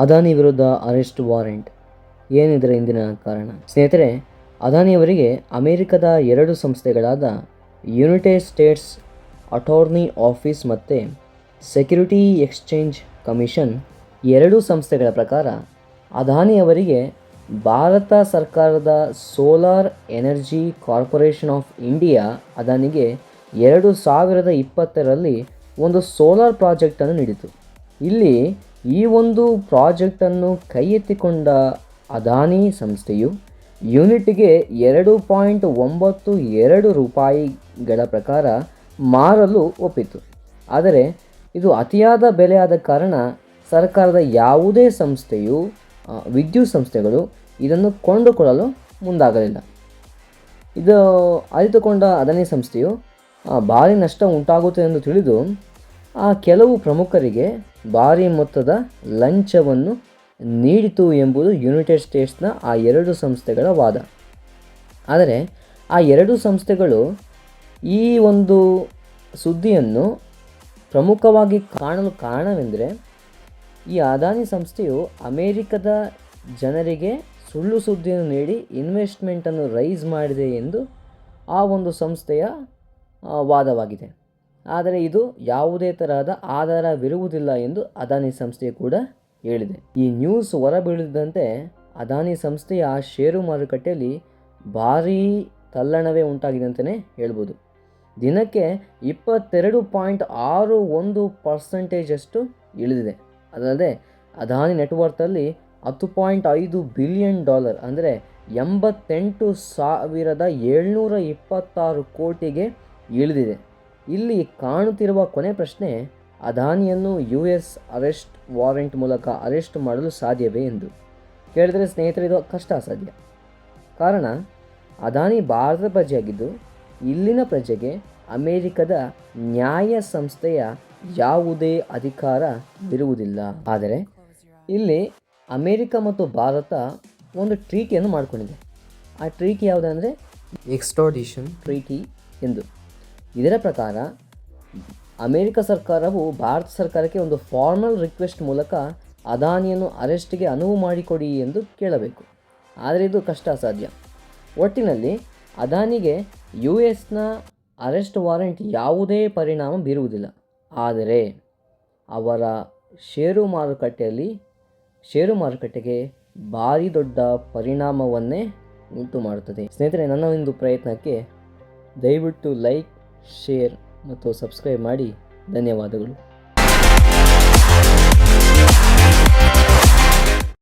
ಅದಾನಿ ವಿರುದ್ಧ arrest warrant. ಏನಿದರ ಇಂದಿನ ಕಾರಣ? ಸ್ನೇಹಿತರೆ ಅದಾನಿಯವರಿಗೆ ಅಮೆರಿಕದ ಎರಡು ಸಂಸ್ಥೆಗಳಾದ ಯುನೈಟೆಡ್ ಸ್ಟೇಟ್ಸ್ ಅಟಾರ್ನಿ ಆಫೀಸ್ ಮತ್ತು ಸೆಕ್ಯುರಿಟಿ ಎಕ್ಸ್ಚೇಂಜ್ ಕಮಿಷನ್ ಎರಡೂ ಸಂಸ್ಥೆಗಳ ಪ್ರಕಾರ ಅದಾನಿಯವರಿಗೆ ಭಾರತ ಸರ್ಕಾರದ solar energy corporation of India ಅದಾನಿಗೆ ಎರಡು ಸಾವಿರದ ಇಪ್ಪತ್ತರಲ್ಲಿ ಒಂದು ಸೋಲಾರ್ ಪ್ರಾಜೆಕ್ಟನ್ನು ನೀಡಿತು. ಇಲ್ಲಿ ಈ ಒಂದು ಪ್ರಾಜೆಕ್ಟನ್ನು ಕೈ ಎತ್ತಿಕೊಂಡ ಅದಾನಿ ಸಂಸ್ಥೆಯು ಯೂನಿಟ್ಗೆ ಎರಡು ಪಾಯಿಂಟ್ ಒಂಬತ್ತು ಎರಡು ರೂಪಾಯಿಗಳ ಪ್ರಕಾರ ಮಾರಲು ಒಪ್ಪಿತು. ಆದರೆ ಇದು ಅತಿಯಾದ ಬೆಲೆಯಾದ ಕಾರಣ ಸರ್ಕಾರದ ಯಾವುದೇ ಸಂಸ್ಥೆಯು ವಿದ್ಯುತ್ ಸಂಸ್ಥೆಗಳು ಇದನ್ನು ಕೊಂಡುಕೊಳ್ಳಲು ಮುಂದಾಗಲಿಲ್ಲ. ಇದು ಅರಿತುಕೊಂಡ ಅದಾನಿ ಸಂಸ್ಥೆಯು ಭಾರಿ ನಷ್ಟ ಉಂಟಾಗುತ್ತದೆ ಎಂದು ತಿಳಿದು ಆ ಕೆಲವು ಪ್ರಮುಖರಿಗೆ ಭಾರಿ ಮೊತ್ತದ ಲಂಚವನ್ನು ನೀಡಿತು ಎಂಬುದು ಯುನೈಟೆಡ್ ಸ್ಟೇಟ್ಸ್ನ ಆ ಎರಡು ಸಂಸ್ಥೆಗಳ ವಾದ. ಆದರೆ ಆ ಎರಡು ಸಂಸ್ಥೆಗಳು ಈ ಒಂದು ಸುದ್ದಿಯನ್ನು ಪ್ರಮುಖವಾಗಿ ಕಾಣಲು ಕಾರಣವೆಂದರೆ ಈ ಅದಾನಿ ಸಂಸ್ಥೆಯು ಅಮೇರಿಕದ ಜನರಿಗೆ ಸುಳ್ಳು ಸುದ್ದಿಯನ್ನು ನೀಡಿ ಇನ್ವೆಸ್ಟ್ಮೆಂಟನ್ನು ರೈಸ್ ಮಾಡಿದೆ ಎಂದು ಆ ಒಂದು ಸಂಸ್ಥೆಯ ವಾದವಾಗಿದೆ. ಆದರೆ ಇದು ಯಾವುದೇ ತರಹದ ಆಧಾರವಿರುವುದಿಲ್ಲ ಎಂದು ಅದಾನಿ ಸಂಸ್ಥೆ ಕೂಡ ಹೇಳಿದೆ. ಈ ನ್ಯೂಸ್ ಹೊರಬೀಳದಂತೆ ಅದಾನಿ ಸಂಸ್ಥೆಯ ಷೇರು ಮಾರುಕಟ್ಟೆಯಲ್ಲಿ ಭಾರೀ ತಲ್ಲಣವೇ ಉಂಟಾಗಿದೆ ಅಂತಲೇ ಹೇಳ್ಬೋದು. ದಿನಕ್ಕೆ ಇಪ್ಪತ್ತೆರಡು ಪಾಯಿಂಟ್ ಆರು ಒಂದು ಪರ್ಸೆಂಟೇಜಷ್ಟು ಇಳಿದಿದೆ. ಅದಲ್ಲದೆ ಅದಾನಿ ನೆಟ್ವರ್ತಲ್ಲಿ ಹತ್ತು ಪಾಯಿಂಟ್ ಐದು ಬಿಲಿಯನ್ ಡಾಲರ್ ಅಂದರೆ ಎಂಬತ್ತೆಂಟು ಸಾವಿರದ ಏಳ್ನೂರ ಇಪ್ಪತ್ತಾರು ಕೋಟಿಗೆ ಇಳಿದಿದೆ. ಇಲ್ಲಿ ಕಾಣುತ್ತಿರುವ ಕೊನೆ ಪ್ರಶ್ನೆ ಅದಾನಿಯನ್ನು ಯು ಎಸ್ ಅರೆಸ್ಟ್ ವಾರೆಂಟ್ ಮೂಲಕ ಅರೆಸ್ಟ್ ಮಾಡಲು ಸಾಧ್ಯವೇ ಎಂದು. ಕೇಳಿದರೆ ಸ್ನೇಹಿತರು ಇದು ಕಷ್ಟ ಅಸಾಧ್ಯ ಕಾರಣ ಅದಾನಿ ಭಾರತದ ಪ್ರಜೆಯಾಗಿದ್ದು ಇಲ್ಲಿನ ಪ್ರಜೆಗೆ ಅಮೇರಿಕದ ನ್ಯಾಯ ಸಂಸ್ಥೆಯ ಯಾವುದೇ ಅಧಿಕಾರವಿರುವುದಿಲ್ಲ ಆದರೆ ಇಲ್ಲಿ ಅಮೇರಿಕ ಮತ್ತು ಭಾರತ ಒಂದು ಟ್ರೀಟಿಯನ್ನು ಮಾಡಿಕೊಂಡಿದೆ. ಆ ಟ್ರೀಟಿ ಯಾವುದಂದರೆ ಎಕ್ಸ್ಟ್ರಾಡಿಷನ್ ಟ್ರೀಟಿ ಎಂದು. ಇದರ ಪ್ರಕಾರ, ಅಮೆರಿಕ ಸರ್ಕಾರವು ಭಾರತ ಸರ್ಕಾರಕ್ಕೆ ಒಂದು ಫಾರ್ಮಲ್ ರಿಕ್ವೆಸ್ಟ್ ಮೂಲಕ ಅದಾನಿಯನ್ನು ಅರೆಸ್ಟ್ಗೆ ಅನುವು ಮಾಡಿಕೊಡಿ ಎಂದು ಕೇಳಬೇಕು. ಆದರೆ ಇದು ಕಷ್ಟ ಅಸಾಧ್ಯ ಒಟ್ಟಿನಲ್ಲಿ, ಅದಾನಿಗೆ ಯು ಎಸ್ನ ಅರೆಸ್ಟ್ ವಾರೆಂಟ್ ಯಾವುದೇ ಪರಿಣಾಮ ಬೀರುವುದಿಲ್ಲ. ಆದರೆ, ಅವರ ಷೇರು ಮಾರುಕಟ್ಟೆಯಲ್ಲಿ, ಷೇರು ಮಾರುಕಟ್ಟೆಗೆ ಭಾರಿ ದೊಡ್ಡ ಪರಿಣಾಮವನ್ನೇ ಉಂಟು ಮಾಡುತ್ತದೆ ಸ್ನೇಹಿತರೆ, ನನ್ನ ಒಂದು ಪ್ರಯತ್ನಕ್ಕೆ ದಯವಿಟ್ಟು ಲೈಕ್ ಶೇರ್ ಮತ್ತು ಸಬ್ಸ್ಕ್ರೈಬ್ ಮಾಡಿ. ಧನ್ಯವಾದಗಳು.